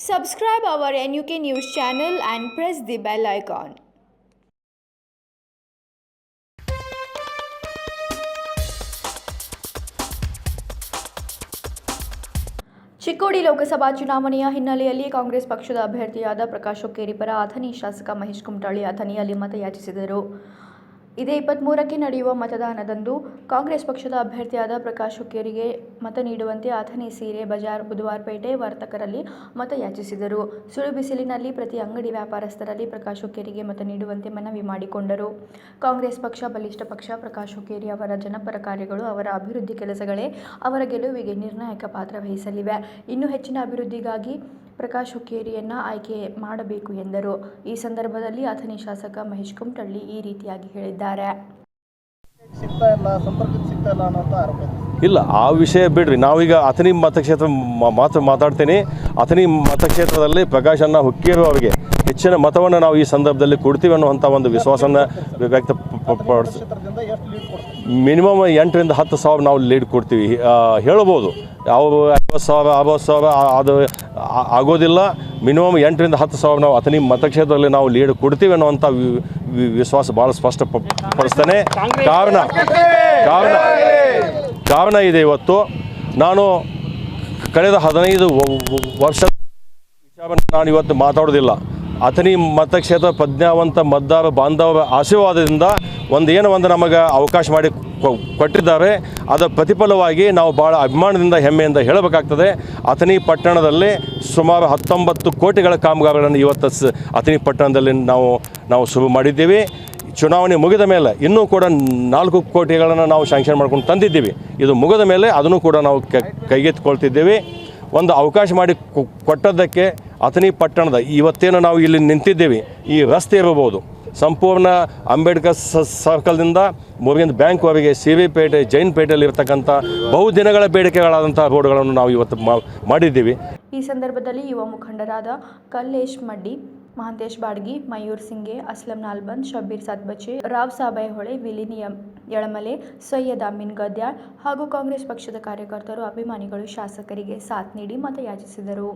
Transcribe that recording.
Subscribe our NUK News channel and press the bell icon. Chikkodi Lok Sabha ಚುನಾವಣೆಯ ಹಿನ್ನೆಲೆಯಲ್ಲಿ ಕಾಂಗ್ರೆಸ್ ಪಕ್ಷದ ಅಭ್ಯರ್ಥಿಯಾದ ಪ್ರಕಾಶ್ ಹುಕ್ಕೇರಿ ಪರ ಅಥಣಿ ಶಾಸಕ ಮಹೇಶ್ ಕುಮಟಳ್ಳಿ ಅಥಣಿಯಲ್ಲಿ ಮತಯಾಚಿಸಿದರು ಇದೇ ಇಪ್ಪತ್ತ್ಮೂರಕ್ಕೆ ನಡೆಯುವ ಮತದಾನದಂದು ಕಾಂಗ್ರೆಸ್ ಪಕ್ಷದ ಅಭ್ಯರ್ಥಿಯಾದ ಪ್ರಕಾಶ್ ಹುಕ್ಕೇರಿಗೆ ಮತ ನೀಡುವಂತೆ ಅಥಣಿ ಸೀರೆ ಬಜಾರ್ ಬುಧವಾರಪೇಟೆ ವರ್ತಕರಲ್ಲಿ ಮತಯಾಚಿಸಿದರು ಸುಳು ಬಿಸಿಲಿನಲ್ಲಿ ಪ್ರತಿ ಅಂಗಡಿ ವ್ಯಾಪಾರಸ್ಥರಲ್ಲಿ ಪ್ರಕಾಶ್ ಹುಕ್ಕೇರಿಗೆ ಮತ ನೀಡುವಂತೆ ಮನವಿ ಮಾಡಿಕೊಂಡರು. ಕಾಂಗ್ರೆಸ್ ಪಕ್ಷ, ಬಲಿಷ್ಠ ಪಕ್ಷ, ಪ್ರಕಾಶ್ ಹುಕ್ಕೇರಿ ಅವರ ಜನಪರ ಕಾರ್ಯಗಳು ಅವರ ಅಭಿವೃದ್ಧಿ ಕೆಲಸಗಳೇ ಅವರ ಗೆಲುವಿಗೆ ನಿರ್ಣಾಯಕ ಪಾತ್ರ ವಹಿಸಲಿವೆ. ಇನ್ನೂ ಹೆಚ್ಚಿನ ಅಭಿವೃದ್ಧಿಗಾಗಿ ಪ್ರಕಾಶ್ ಹುಕ್ಕೇರಿಯನ್ನು ಆಯ್ಕೆ ಮಾಡಬೇಕು ಎಂದರು. ಈ ಸಂದರ್ಭದಲ್ಲಿ ಅಥಣಿ ಶಾಸಕ ಮಹೇಶ್ ಕುಮಟಳ್ಳಿ ಈ ರೀತಿಯಾಗಿ ಹೇಳಿದ್ದಾರೆ. ಇಲ್ಲ ಆ ವಿಷಯ ಬಿಡ್ರಿ. ನಾವೀಗ ಅಥಣಿ ಮತಕ್ಷೇತ್ರ ಮಾತ್ರ ಮಾತು ಮಾತಾಡ್ತೀನಿ. ಅಥಣಿ ಮತಕ್ಷೇತ್ರದಲ್ಲಿ ಪ್ರಕಾಶನ್ನ ಹುಕ್ಕೇರು ಅವರಿಗೆ ಹೆಚ್ಚಿನ ಮತವನ್ನು ನಾವು ಈ ಸಂದರ್ಭದಲ್ಲಿ ಕೊಡ್ತೀವಿ ಅನ್ನುವಂಥ ಒಂದು ವಿಶ್ವಾಸನ ವ್ಯಕ್ತ ಮಿನಿಮಮ್ ಎಂಟರಿಂದ ಹತ್ತು ಸಾವಿರ ನಾವು ಲೀಡ್ ಕೊಡ್ತೀವಿ. ಹೇಳ್ಬೋದು. ಯಾವ ಐವತ್ತು ಸಾವಿರ ಅರವತ್ತು ಸಾವಿರ ಅದು ಆಗೋದಿಲ್ಲ. ಮಿನಿಮಮ್ ಎಂಟರಿಂದ ಹತ್ತು ಸಾವಿರ ನಾವು ಅಥನಿ ಮತಕ್ಷೇತ್ರದಲ್ಲಿ ನಾವು ಲೀಡ್ ಕೊಡ್ತೀವಿ ಅನ್ನುವಂಥ ವಿಶ್ವಾಸ ಭಾಳ ಸ್ಪಷ್ಟ ಪಡಿಸ್ತಾನೆ. ಕಾರಣ ಕಾರಣ ಕಾರಣ ಇದೆ ಇವತ್ತು. ನಾನು ಕಳೆದ ಹದಿನೈದು ವರ್ಷ ನಾನು ಇವತ್ತು ಮಾತಾಡೋದಿಲ್ಲ. ಅಥನಿ ಮತಕ್ಷೇತ್ರ ಪ್ರಜ್ಞಾವಂತ ಮತದಾರ ಬಾಂಧವ ಆಶೀರ್ವಾದದಿಂದ ಒಂದು ಏನು ಒಂದು ನಮಗೆ ಅವಕಾಶ ಮಾಡಿ ಕೊಟ್ಟಿದ್ದಾರೆ. ಅದರ ಪ್ರತಿಫಲವಾಗಿ ನಾವು ಭಾಳ ಅಭಿಮಾನದಿಂದ, ಹೆಮ್ಮೆಯಿಂದ ಹೇಳಬೇಕಾಗ್ತದೆ. ಅಥಣಿ ಪಟ್ಟಣದಲ್ಲಿ ಸುಮಾರು ಹತ್ತೊಂಬತ್ತು ಕೋಟಿಗಳ ಕಾಮಗಾರಿಗಳನ್ನು ಇವತ್ತು ಅಥಣಿ ಪಟ್ಟಣದಲ್ಲಿ ನಾವು ನಾವು ಶುರು ಮಾಡಿದ್ದೀವಿ. ಚುನಾವಣೆ ಮುಗಿದ ಮೇಲೆ ಇನ್ನೂ ಕೂಡ ನಾಲ್ಕು ಕೋಟಿಗಳನ್ನು ನಾವು ಶಾಂಕ್ಷನ್ ಮಾಡ್ಕೊಂಡು ತಂದಿದ್ದೀವಿ. ಇದು ಮುಗಿದ ಮೇಲೆ ಅದನ್ನು ಕೂಡ ನಾವು ಕೈಗೆತ್ತಿಕೊಳ್ತಿದ್ದೀವಿ. ಒಂದು ಅವಕಾಶ ಮಾಡಿ ಕೊಟ್ಟದ್ದಕ್ಕೆ ಅಥಣಿ ಪಟ್ಟಣದ ಇವತ್ತೇನು ನಾವು ಇಲ್ಲಿ ನಿಂತಿದ್ದೀವಿ, ಈ ರಸ್ತೆ ಇರಬಹುದು. ಸಂಪೂರ್ಣ ಅಂಬೇಡ್ಕರ್ ಸರ್ಕಲ್ದಿಂದ ಮುರುಗಿಂದ ಬ್ಯಾಂಕ್ವರೆಗೆ ಸಿ ವಿ ಪೇಟೆ, ಜೈನ್ ಪೇಟೆಯಲ್ಲಿ ಇರ್ತಕ್ಕಂಥ ಬಹುದಿನಗಳ ಬೇಡಿಕೆಗಳಾದಂಥ ರೋಡ್ಗಳನ್ನು ನಾವು ಇವತ್ತು ಮಾಡಿದ್ದೀವಿ. ಈ ಸಂದರ್ಭದಲ್ಲಿ ಯುವ ಮುಖಂಡರಾದ ಕಲ್ಲೇಶ್ ಮಡ್ಡಿ, ಮಹಾಂತೇಶ್ ಬಾಡ್ಗಿ, ಮಯೂರ್ ಸಿಂಗೆ, ಅಸ್ಲಂ ನಾಲ್ಬಂದ್ ಶಬೀರ್ ಸದ್ಬಚ್ಚೆ, ರಾವ್ ಸಾಬೈಹೊಳೆ ಹೊಳೆ ವಿಲಿನಿಯ ಯಳಮಲೆ, ಸೈಯದ್ ಅಮೀನ್ ಗದ್ಯಾಳ್ ಹಾಗೂ ಕಾಂಗ್ರೆಸ್ ಪಕ್ಷದ ಕಾರ್ಯಕರ್ತರು, ಅಭಿಮಾನಿಗಳು, ಶಾಸಕರಿಗೆ ಸಾಥ್ ನೀಡಿ ಮತಯಾಚಿಸಿದರು.